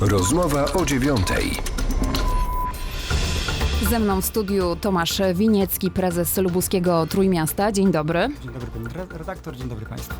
Rozmowa o dziewiątej. Ze mną w studiu Tomasz Winiecki, prezes Lubuskiego Trójmiasta. Dzień dobry. Dzień dobry pani re- redaktor, dzień dobry państwu.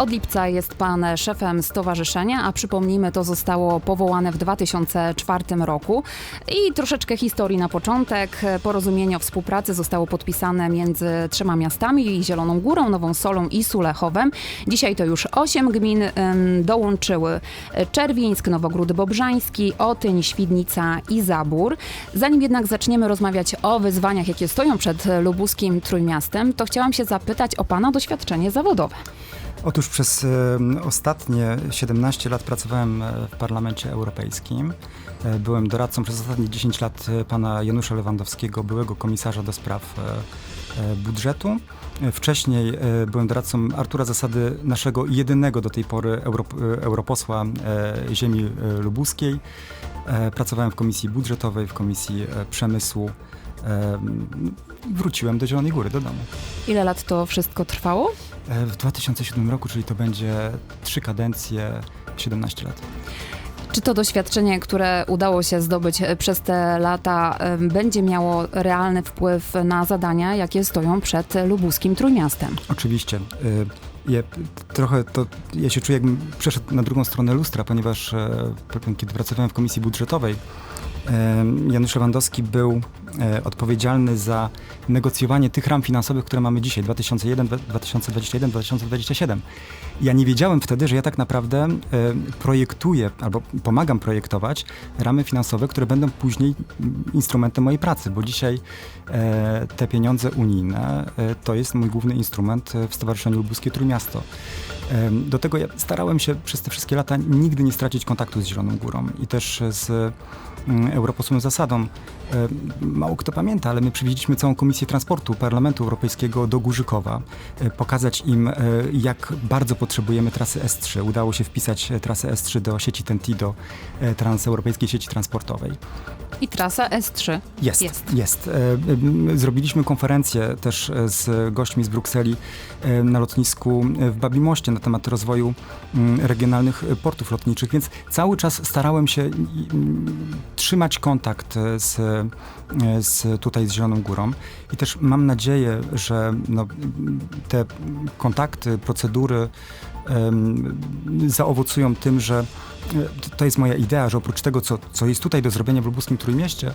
Od lipca jest pan szefem stowarzyszenia, a przypomnijmy, to zostało powołane w 2004 roku. I troszeczkę historii na początek. Porozumienie o współpracy zostało podpisane między trzema miastami, Zieloną Górą, Nową Solą i Sulechowem. Dzisiaj to już osiem gmin dołączyły Czerwińsk, Nowogród Bobrzański, Otyń, Świdnica i Zabór. Zanim jednak zaczniemy rozmawiać o wyzwaniach, jakie stoją przed lubuskim Trójmiastem, to chciałam się zapytać o pana doświadczenie zawodowe. Otóż przez ostatnie 17 lat pracowałem e, w Parlamencie Europejskim. E, Byłem doradcą przez ostatnie 10 lat e, pana Janusza Lewandowskiego, byłego komisarza do spraw budżetu. Wcześniej byłem doradcą Artura Zasady, naszego jedynego do tej pory europ, e, europosła ziemi lubuskiej. Pracowałem w Komisji Budżetowej, w Komisji Przemysłu. Wróciłem do Zielonej Góry, do domu. Ile lat to wszystko trwało? E, W 2007 roku, czyli to będzie trzy kadencje, 17 lat. Czy to doświadczenie, które udało się zdobyć e, przez te lata, będzie miało realny wpływ na zadania, jakie stoją przed lubuskim Trójmiastem? Oczywiście. Je, trochę to, ja się czuję, jakbym przeszedł na drugą stronę lustra, ponieważ e, kiedy pracowałem w komisji budżetowej, e, Janusz Lewandowski był e, odpowiedzialny za negocjowanie tych ram finansowych, które mamy dzisiaj, 2001, 2021, 2027. Ja nie wiedziałem wtedy, że ja tak naprawdę e, projektuję albo pomagam projektować ramy finansowe, które będą później instrumentem mojej pracy, bo dzisiaj e, te pieniądze unijne e, to jest mój główny instrument e, w Stowarzyszeniu Lubuskie Trójmiasto. Do tego ja starałem się przez te wszystkie lata nigdy nie stracić kontaktu z Zieloną Górą i też z mm, europosłem Zasadą. E, Mało kto pamięta, ale my przywieźliśmy całą Komisję Transportu Parlamentu Europejskiego do Górzykowa, e, pokazać im, e, jak bardzo potrzebujemy trasy S3. Udało się wpisać trasę S3 do sieci TEN-T, do transeuropejskiej sieci transportowej. I trasa S3. Jest, Jest. jest. Zrobiliśmy konferencję też z gośćmi z Brukseli na lotnisku w Bablimoście na temat rozwoju regionalnych portów lotniczych, więc cały czas starałem się trzymać kontakt z, z tutaj z Zieloną Górą. I też mam nadzieję, że no, te kontakty, procedury zaowocują tym, że e, to jest moja idea, że oprócz tego, co, co jest tutaj do zrobienia w lubuskim Trójmieście, e,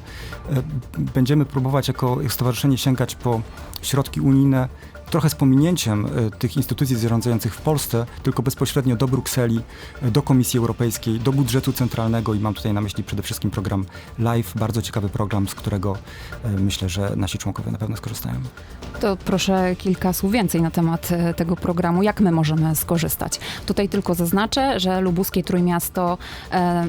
będziemy próbować jako stowarzyszenie sięgać po środki unijne, trochę z pominięciem e, tych instytucji zarządzających w Polsce, tylko bezpośrednio do Brukseli, e, do Komisji Europejskiej, do budżetu centralnego i mam tutaj na myśli przede wszystkim program LIFE, bardzo ciekawy program, z którego e, myślę, że nasi członkowie na pewno skorzystają. To proszę kilka słów więcej na temat tego programu. Jak my możemy skorzystać? Tutaj tylko zaznaczę, że lubuskie Trójmiasto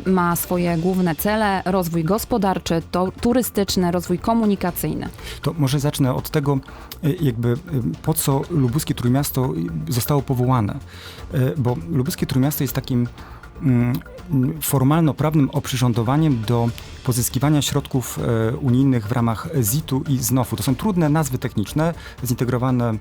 ma swoje główne cele. Rozwój gospodarczy, to turystyczny, rozwój komunikacyjny. To może zacznę od tego, jakby po co Lubuskie Trójmiasto zostało powołane. E, Bo Lubuskie Trójmiasto jest takim formalno-prawnym oprzyrządowaniem do pozyskiwania środków e, unijnych w ramach ZIT-u i ZNOF-u. To są trudne nazwy techniczne, zintegrowane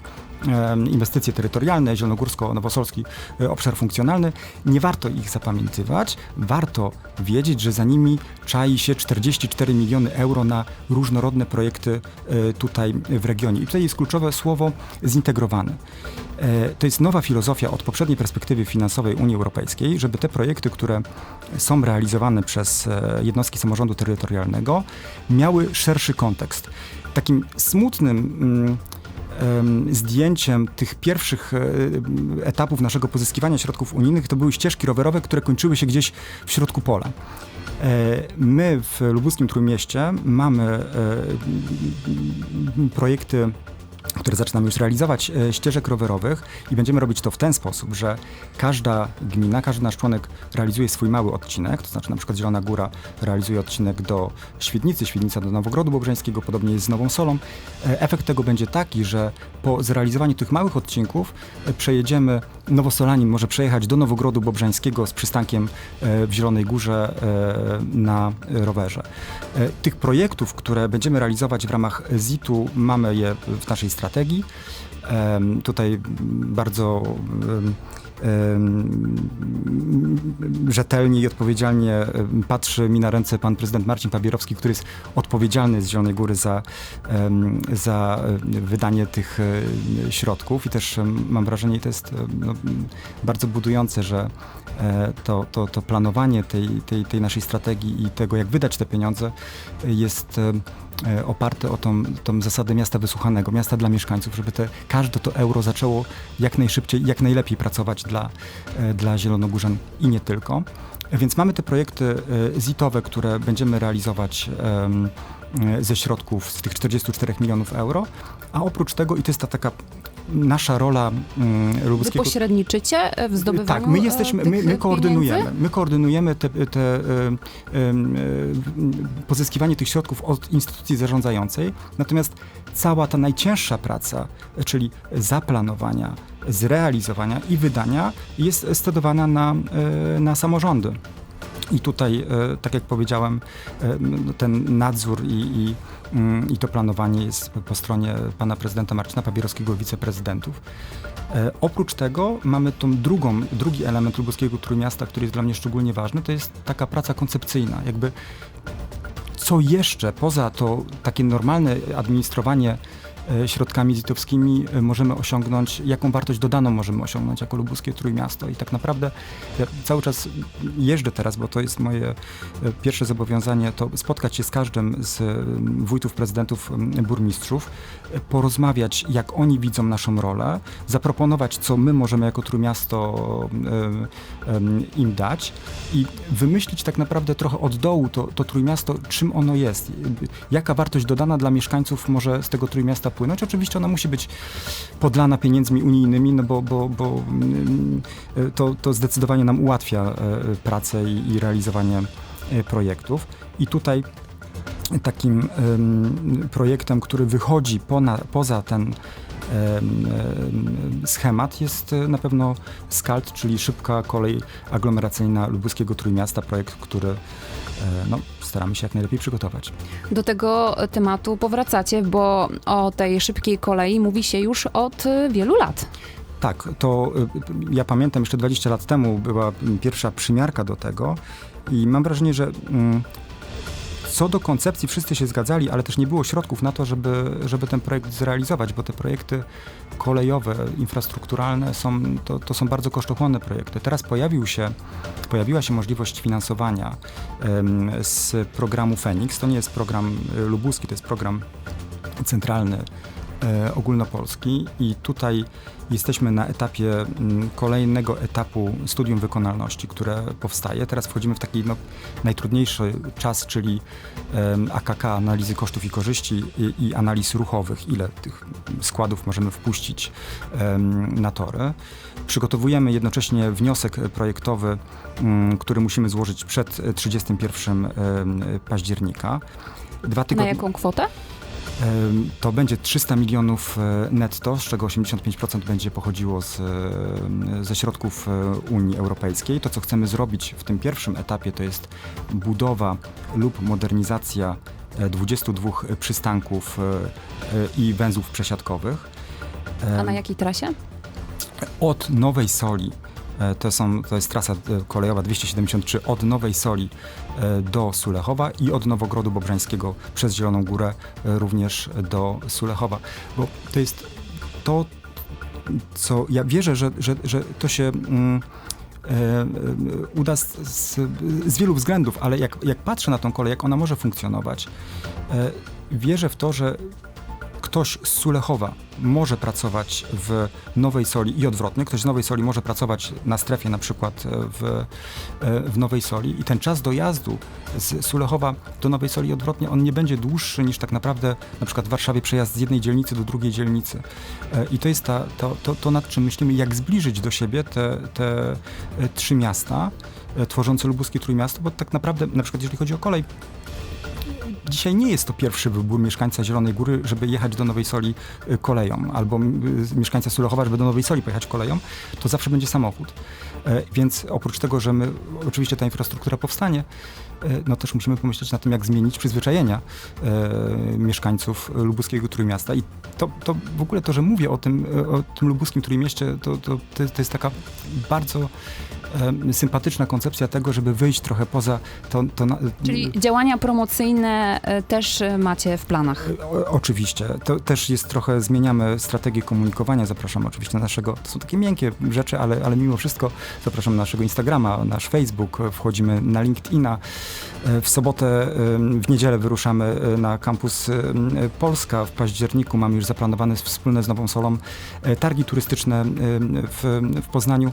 inwestycje terytorialne, zielonogórsko-nowosolski e, obszar funkcjonalny. Nie warto ich zapamiętywać. Warto wiedzieć, że za nimi czai się 44 miliony euro na różnorodne projekty e, tutaj w regionie. I tutaj jest kluczowe słowo zintegrowany. To jest nowa filozofia od poprzedniej perspektywy finansowej Unii Europejskiej, żeby te projekty, które są realizowane przez e, jednostki samorządu terytorialnego, miały szerszy kontekst. Takim smutnym mm, em, zdjęciem tych pierwszych e, etapów naszego pozyskiwania środków unijnych to były ścieżki rowerowe, które kończyły się gdzieś w środku pola. E, My w Lubuskim Trójmieście mamy projekty które zaczynamy już realizować, e, ścieżek rowerowych i będziemy robić to w ten sposób, że każda gmina, każdy nasz członek realizuje swój mały odcinek, to znaczy na przykład Zielona Góra realizuje odcinek do Świdnicy, Świdnica do Nowogrodu Bobrzeńskiego, podobnie jest z Nową Solą. E, Efekt tego będzie taki, że po zrealizowaniu tych małych odcinków e, przejedziemy, Nowosolanin może przejechać do Nowogrodu Bobrzeńskiego z przystankiem w Zielonej Górze na rowerze. Tych projektów, które będziemy realizować w ramach ZIT-u, mamy je w naszej strategii. Em, Tutaj bardzo rzetelnie i odpowiedzialnie patrzy mi na ręce pan prezydent Marcin Pabierowski, który jest odpowiedzialny z Zielonej Góry za, za wydanie tych środków. I też mam wrażenie, to jest no, bardzo budujące, że e, to, to, to planowanie tej, tej, tej naszej strategii i tego, jak wydać te pieniądze jest oparte o tą, tą zasadę miasta wysłuchanego, miasta dla mieszkańców, żeby te, każde to euro zaczęło jak najszybciej, jak najlepiej pracować dla, e, dla Zielonogórzan i nie tylko. Więc mamy te projekty e, ZIT-owe, które będziemy realizować e, ze środków z tych 44 milionów euro, a oprócz tego, i to jest ta taka nasza rola mm, Wy lubuskiego... pośredniczycie w zdobywaniu Tak, my e, jesteśmy, tych my, my koordynujemy. pieniędzy? My koordynujemy te, te, e, e, pozyskiwanie tych środków od instytucji zarządzającej, natomiast cała ta najcięższa praca, e, czyli zaplanowania, zrealizowania i wydania jest stedowana na, e, na samorządy. I tutaj, e, tak jak powiedziałem, e, ten nadzór i, i, mm, i to planowanie jest po- stronie pana prezydenta Marcina Pabierowskiego, wiceprezydentów. E, Oprócz tego mamy tą drugą, drugi element lubuskiego Trójmiasta, który jest dla mnie szczególnie ważny, to jest taka praca koncepcyjna, jakby co jeszcze poza to takie normalne administrowanie środkami zitowskimi e, możemy osiągnąć, jaką wartość dodaną możemy osiągnąć jako lubuskie Trójmiasto. I tak naprawdę ja cały czas jeżdżę teraz, bo to jest moje e, pierwsze zobowiązanie, to spotkać się z każdym z wójtów, prezydentów, burmistrzów, e, porozmawiać, jak oni widzą naszą rolę, zaproponować, co my możemy jako Trójmiasto e, im dać i wymyślić tak naprawdę trochę od dołu to, to Trójmiasto, czym ono jest, jaka wartość dodana dla mieszkańców może z tego Trójmiasta płynąć. Oczywiście ona musi być podlana pieniędzmi unijnymi, no bo, bo, bo mm, to, to zdecydowanie nam ułatwia e, pracę i, i realizowanie e, projektów. I tutaj takim em, projektem, który wychodzi pona, poza ten em, em, schemat jest e, na pewno SCALT, czyli szybka kolej aglomeracyjna lubuskiego Trójmiasta, projekt, który no, staramy się jak najlepiej przygotować. Do tego tematu powracacie, bo o tej szybkiej kolei mówi się już od y, wielu lat. Tak, to y, ja pamiętam jeszcze 20 lat temu była pierwsza przymiarka do tego i mam wrażenie, że mm, co do koncepcji wszyscy się zgadzali, ale też nie było środków na to, żeby, żeby ten projekt zrealizować, bo te projekty kolejowe, infrastrukturalne są, to, to są bardzo kosztochłonne projekty. Teraz pojawił się, pojawiła się możliwość finansowania z programu Fenix. To nie jest program y, lubuski, to jest program centralny e, ogólnopolski i tutaj jesteśmy na etapie mm, kolejnego etapu studium wykonalności, które powstaje. Teraz wchodzimy w taki no, najtrudniejszy czas, czyli AKK, analizy kosztów i korzyści i, i analiz ruchowych, ile tych składów możemy wpuścić na tory. Przygotowujemy jednocześnie wniosek projektowy, mm, który musimy złożyć przed e, 31 em, października. Dwa Na tygodnie... jaką kwotę? To będzie 300 milionów e, netto, z czego 85% będzie pochodziło z, ze środków e, Unii Europejskiej. To, co chcemy zrobić w tym pierwszym etapie, to jest budowa lub modernizacja e, 22 przystanków e, e, i węzłów przesiadkowych. A na jakiej trasie? od Nowej Soli, to, są, to jest trasa e, kolejowa 273, od Nowej Soli e, do Sulechowa i od Nowogrodu Bobrzańskiego przez Zieloną Górę e, również do Sulechowa. Bo to jest to, co ja wierzę, że, że, że to się mm, e, e, uda z, z, z wielu względów, ale jak, jak patrzę na tą kolej, jak ona może funkcjonować, e, wierzę w to, że ktoś z Sulechowa może pracować w Nowej Soli i odwrotnie. Ktoś z Nowej Soli może pracować na strefie na przykład e, w, e, w Nowej Soli i ten czas dojazdu z Sulechowa do Nowej Soli i odwrotnie, on nie będzie dłuższy niż tak naprawdę na przykład w Warszawie przejazd z jednej dzielnicy do drugiej dzielnicy. E, I to jest ta, to, to, to, nad czym myślimy, jak zbliżyć do siebie te, te trzy miasta tworzące lubuskie Trójmiasto, bo tak naprawdę, na przykład jeżeli chodzi o kolej, dzisiaj nie jest to pierwszy wybór mieszkańca Zielonej Góry, żeby jechać do Nowej Soli y, koleją, albo y, mieszkańca Sulechowa, żeby do Nowej Soli pojechać koleją, to zawsze będzie samochód. E, Więc oprócz tego, że my, oczywiście ta infrastruktura powstanie, no też musimy pomyśleć na tym, jak zmienić przyzwyczajenia e, mieszkańców lubuskiego Trójmiasta. I to, to w ogóle to, że mówię o tym, e, o tym lubuskim Trójmieście, to, to, to, jest- to jest taka bardzo e, sympatyczna koncepcja tego, żeby wyjść trochę poza to... to na, Czyli działania promocyjne e, też e, macie w planach. o, oczywiście. To też jest trochę, zmieniamy strategię komunikowania. Zapraszam oczywiście na naszego, to są takie miękkie rzeczy, ale, ale mimo wszystko zapraszam na naszego Instagrama, nasz Facebook, wchodzimy na LinkedIna. E, W sobotę, em, w niedzielę wyruszamy e, na kampus Polska. W październiku mamy już zaplanowane wspólne z Nową Solą e, targi turystyczne w, w Poznaniu.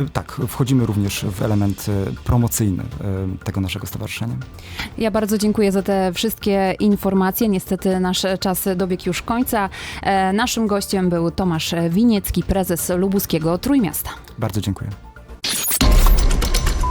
E, Tak, wchodzimy również w element e, promocyjny e, tego naszego stowarzyszenia. Ja bardzo dziękuję za te wszystkie informacje. Niestety nasz czas dobiegł już końca. E, Naszym gościem był Tomasz Winiecki, prezes lubuskiego Trójmiasta. Bardzo dziękuję.